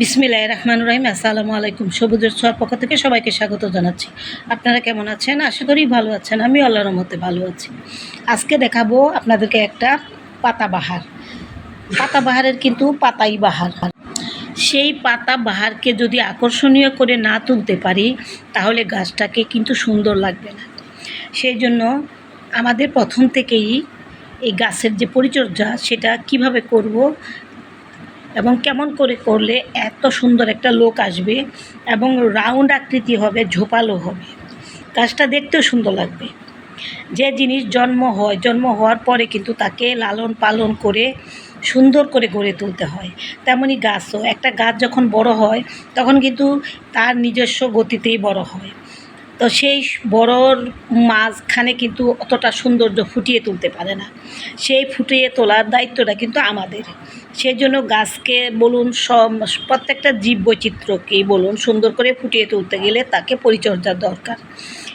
বিসমিল্লাহ রহমান রহিম। আসসালামু আলাইকুম। সবুজের ছোঁয়ার পক্ষ থেকে সবাইকে স্বাগত জানাচ্ছি। আপনারা কেমন আছেন? আশা করি ভালো আছেন। আমি আল্লাহর মতে ভালো আছি। আজকে দেখাবো আপনাদেরকে একটা পাতাবাহার পাতাবাহারের কিন্তু পাতাই বাহার। সেই পাতা বাহারকে যদি আকর্ষণীয় করে না তুলতে পারি, তাহলে গাছটাকে কিন্তু সুন্দর লাগবে না। সেই জন্য আমাদের প্রথম থেকেই এই গাছের যে পরিচর্যা, সেটা কীভাবে করব এবং কেমন করে করলে এত সুন্দর একটা লোক আসবে এবং রাউন্ড আকৃতি হবে, ঝোপালো হবে। গাছটা দেখতেও সুন্দর লাগবে। যে জিনিস জন্ম হয়, জন্ম হওয়ার পরে কিন্তু তাকে লালন পালন করে সুন্দর করে গড়ে তুলতে হয়। তেমনই গাছও, একটা গাছ যখন বড় হয়, তখন কিন্তু তার নিজস্ব গতিতেই বড় হয়। তো সেই বড়র মাঝখানে কিন্তু অতটা সৌন্দর্য ফুটিয়ে তুলতে পারে না। সেই ফুটিয়ে তোলার দায়িত্বটা কিন্তু আমাদের। সেই জন্য গাছকে বলুন, সব, প্রত্যেকটা জীব বৈচিত্র্যকেই বলুন, সুন্দর করে ফুটিয়ে তুলতে গেলে তাকে পরিচর্যার দরকার।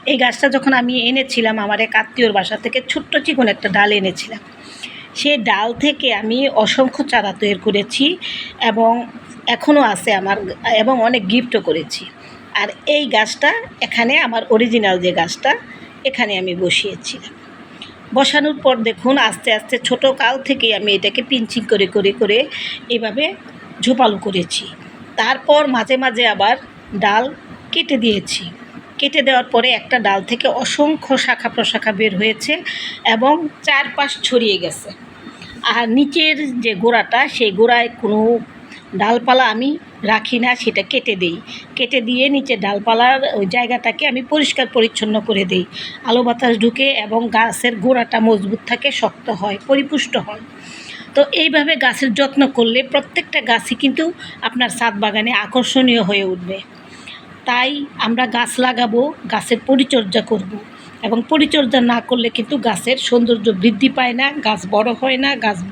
এই গাছটা যখন আমি এনেছিলাম, আমার এক আত্মীয়র বাসা থেকে ছোট্ট চিকন একটা ডাল এনেছিলাম। সেই ডাল থেকে আমি অসংখ্য চারা তৈরি করেছি এবং এখনও আছে আমার, এবং অনেক গিফটও করেছি। আর এই গাছটা এখানে আমার অরিজিনাল যে গাছটা, এখানে আমি বসিয়েছিলাম। বসানোর পর দেখুন, আস্তে আস্তে ছোট কাল থেকেই আমি এটাকে পিঞ্চিং করে করে করে এভাবে ঝোপালো করেছি। তারপর মাঝে মাঝে আবার ডাল কেটে দিয়েছি। কেটে দেওয়ার পরে একটা ডাল থেকে অসংখ্য শাখা প্রশাখা বের হয়েছে এবং চারপাশ ছড়িয়ে গেছে। আর নিচের যে গোড়াটা, সেই গোড়ায় কোনো ডালপালা আমি রাখি না, সেটা কেটে দিই। কেটে দিয়ে নিচে ডালপালার ওই জায়গাটাকে আমি পরিষ্কার পরিচ্ছন্ন করে দিই। আলো বাতাস ঢুকে এবং গাছের গোড়াটা মজবুত থাকে, শক্ত হয়, পরিপুষ্ট হয়। তো এইভাবে গাছের যত্ন করলে প্রত্যেকটা গাছই কিন্তু আপনার ছাদ বাগানে আকর্ষণীয় হয়ে উঠবে। তাই আমরা গাছ লাগাবো, গাছের পরিচর্যা করব। এবং পরিচর্যা না করলে কিন্তু গাছের সৌন্দর্য বৃদ্ধি পায় না, গাছ বড় হয় না, গাছ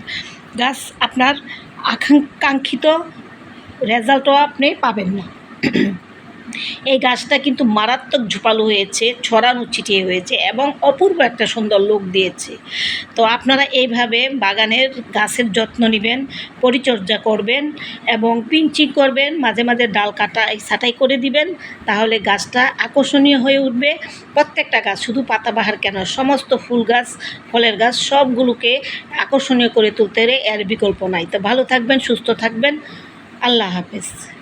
গাছ আপনার আকাঙ্ক্ষিত রেজাল্টও আপনি পাবেন না। এই গাছটা কিন্তু মারাত্মক ঝোপালো হয়েছে, ছড়ানো ছিটিয়ে হয়েছে এবং অপূর্ব একটা সুন্দর লোক দিয়েছে। তো আপনারা এইভাবে বাগানের গাছের যত্ন নেবেন, পরিচর্যা করবেন এবং পিঞ্চিং করবেন, মাঝে মাঝে ডাল কাটা ছাঁটাই করে দিবেন, তাহলে গাছটা আকর্ষণীয় হয়ে উঠবে। প্রত্যেকটা গাছ, শুধু পাতাবাহার কেন, সমস্ত ফুল গাছ, ফলের গাছ, সবগুলোকে আকর্ষণীয় করে তুলতে এর বিকল্প নাই। তো ভালো থাকবেন, সুস্থ থাকবেন। আল্লাহ হাফেজ।